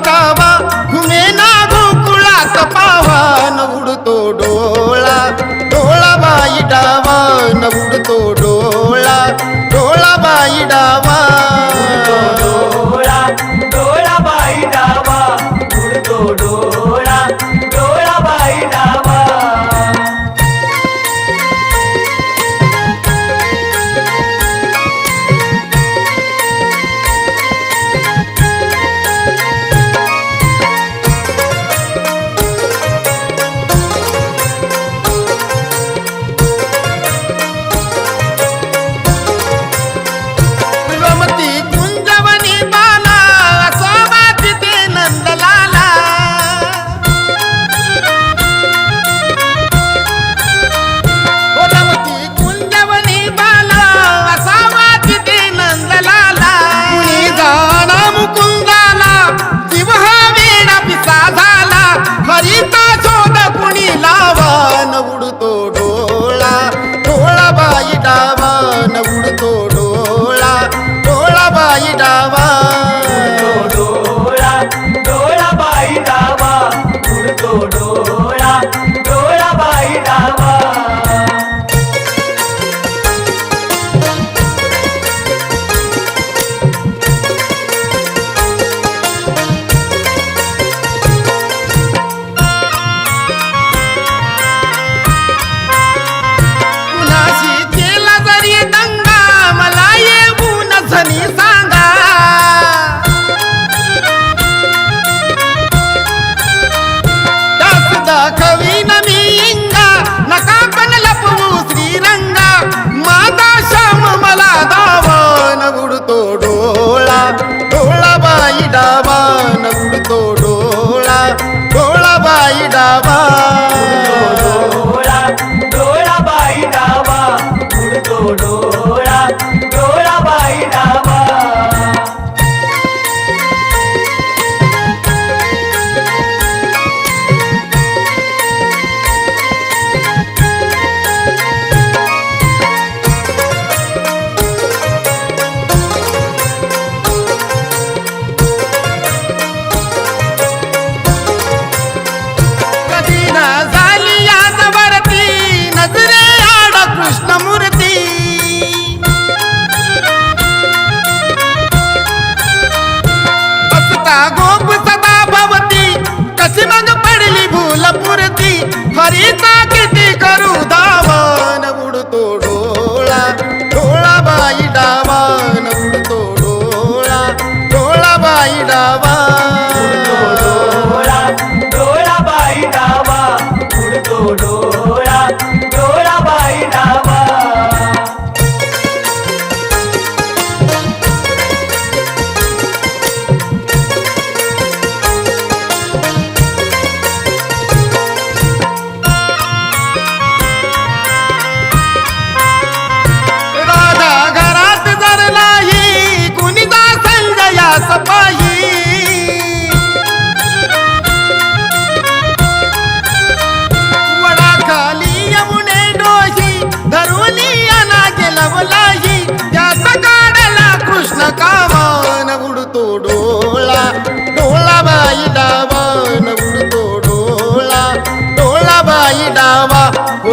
ಮಾತಾವ रावा Bonita.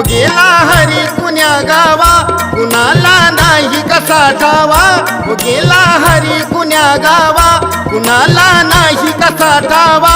गेला हरी कुण्या गावा. कुणाला नाही कसा ठावा. गेला हरी कुण्या गावा. कुणाला नाही कसा ठावा.